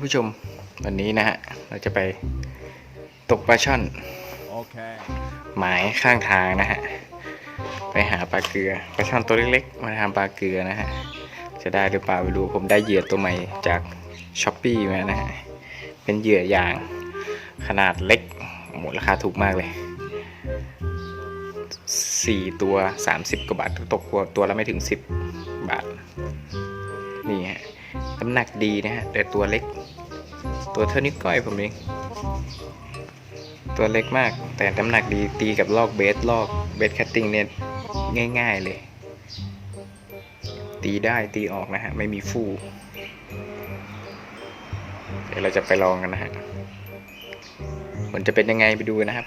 คุณผู้ชมวันนี้นะฮะ เราจะไปตกปลาช่อน Okay. หมายข้างทางนะฮะ ไปหาปลาเกลือปลาช่อนตัวเล็กๆ มาทำปลาเกลือนะฮะ จะได้หรือเปล่าไม่รู้ผมได้เหยื่อตัวใหม่จากช้อปปี้มานะฮะ เป็นเหยื่อยางขนาดเล็กหมดราคาถูกมากเลย 4 ตัว 30 กว่าบาทตกตัวตัวละไม่ถึง 10 บาท นี่ฮะน้ำหนักดีนะฮะแต่ตัวเล็ก ตัวเท่านิ้วก้อยผมเอง ตัวเล็กมาก แต่น้ำหนักดีตีกับลอกเบสลอกเบสแคตติ้งเนี่ยง่าย ๆเลย ตีได้ตีออกนะฮะ ไม่มีฟู่เดี๋ยวเราจะไปลองกันนะฮะผลจะเป็นยังไงไปดูนนะครับ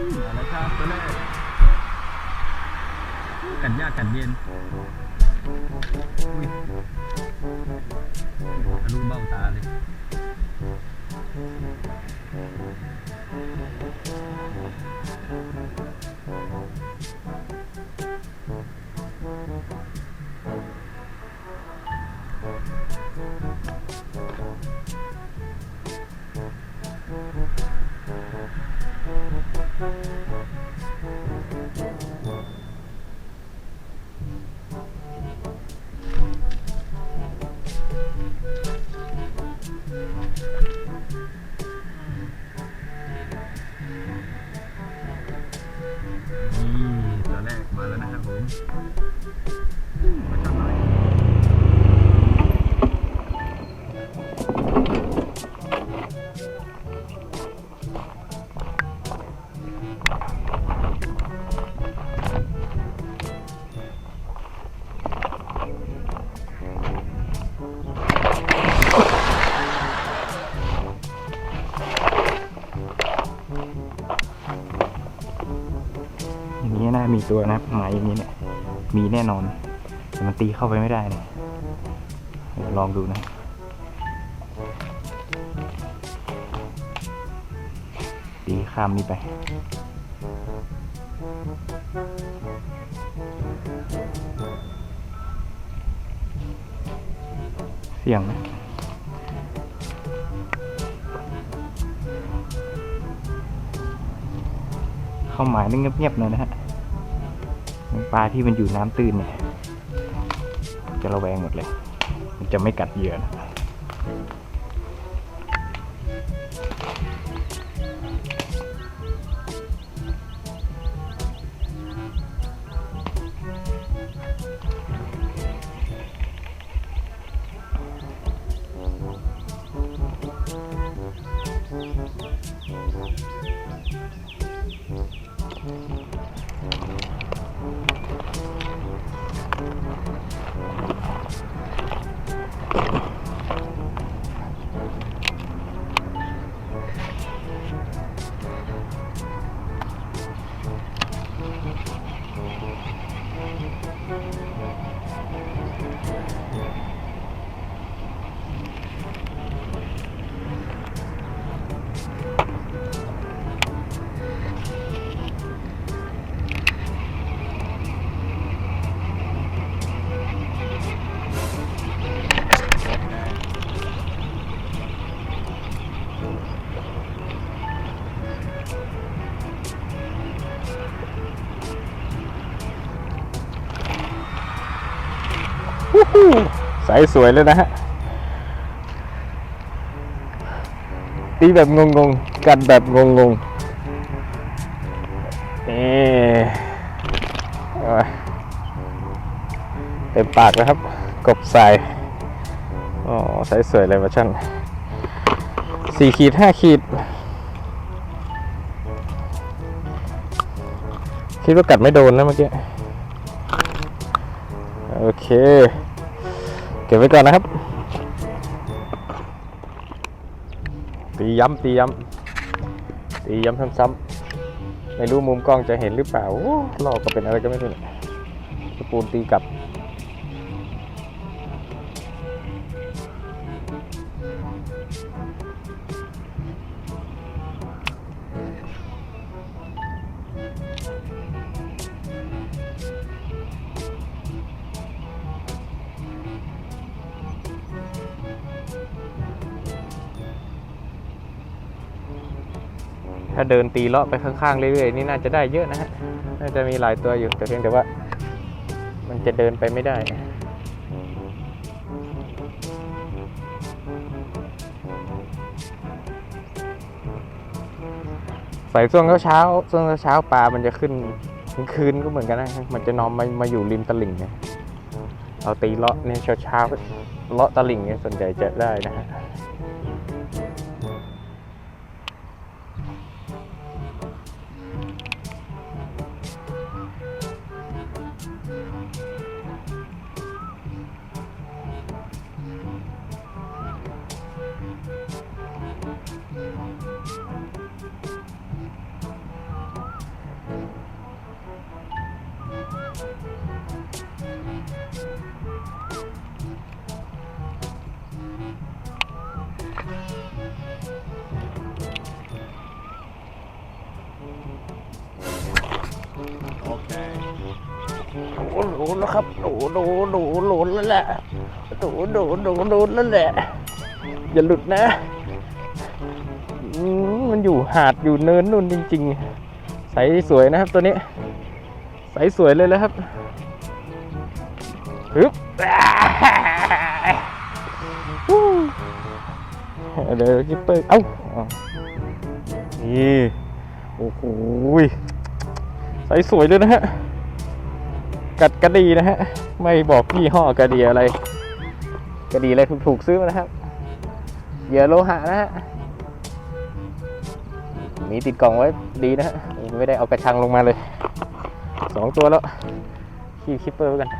มาแล้วครับตัวแรกกันยากกันเย็นอุ้ยทะลุเบ้าตาเลย นี้น่ามีตัวนะครับหมายอย่างนี้เนี่ยมีแน่นอน แต่มันตีเข้าไปไม่ได้เนี่ยเดี๋ยวลองดูนะตีข้ามนี้ไปเสี่ยงนะเข้าหมายนึงเงียบๆหน่อยนะฮะ ปลาที่มันอยู่น้ำตื้นเนี่ยจะระแวงหมดเลย มันจะไม่กัดเหยื่อนะ ใสสวยเลยนะฮะ ตีแบบงงๆ กัดแบบงงๆนี่เอาไว้เต็มปากแล้วครับ กบใส่อ๋อใส่สวยเลยมาชั่นสี่ขีดห้าขีด คิดว่ากัดไม่โดนนะเมื่อกี้ โอเค เก็บไว้ก่อนนะครับ ตีย้ำตีย้ำตีย้ำซ้ำๆไม่รู้มุมกล้องจะเห็นหรือเปล่าโอ้ลอกก็เป็นอะไรก็ไม่รู้เนี่ยตะปูนตีกลับ ถ้าเดินตีเลาะไปข้างๆเรื่อยๆนี่น่าจะได้เยอะนะฮะน่าจะมีหลายตัวอยู่แต่เพียงแต่ว่า มันจะเดินไปไม่ได้ใส่ช่วงเช้าช่วงเช้าปลา มันจะขึ้นกลางคืนก็เหมือนกันนะ มันจะนอนมามาอยู่ริมตลิ่งเนี่ยเราตีเลาะเนี่ยเช้าเลาะตลิ่งเนี่ยส่วนใหญ่จะได้นะฮะ แล้วครับโอ้โหโดโดโดนแล้วแหละโดโดโดโดนแล้วแหละอย่าหลุดนะมันอยู่หาดอยู่เนินนู่นจริง ๆ ใสสวยนะครับตัวนี้ ใสสวยเลยแล้วครับฮึบเดี๋ยวคิปเปอร์เอ้านี่โอ้โหใสสวยเลยนะฮะ กัดกระดีนะฮะ ไม่บอกยี่ห้อกระดีอะไร กระดีอะไรถูกๆซื้อมานะครับ เหยื่อโลหะนะฮะ มีติดกล่องไว้ดีนะฮะ ไม่ได้เอากระชังลงมาเลย สองตัวแล้วคีบคิปเปอร์ไว้กัน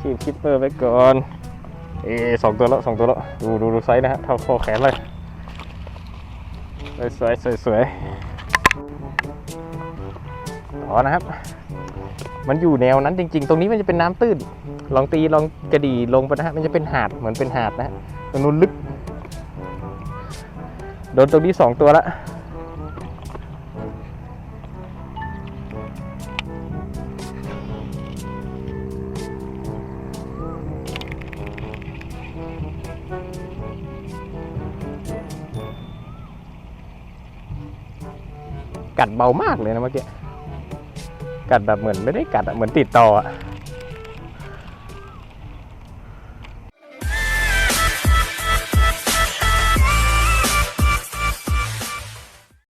คีบคิปเปอร์ไว้ก่อน เอสองตัวแล้วสองตัวแล้ว ดูดูดูไซส์นะฮะ เท่าข้อแขนเลย สวยสวยสวย นะครับ มันอยู่แนวนั้นจริง ๆ ตรงนี้มันจะเป็นน้ำตื้น ลองตีลองกระดีลงไปนะฮะ มันจะเป็นหาดเหมือนเป็นหาดนะฮะตรงนู้นลึก โดนตรงนี้สองตัวละกัดเบามากเลยนะเมื่อกี้ กัดแบบเหมือนไม่ได้กัดอะเหมือนติดต่ออะ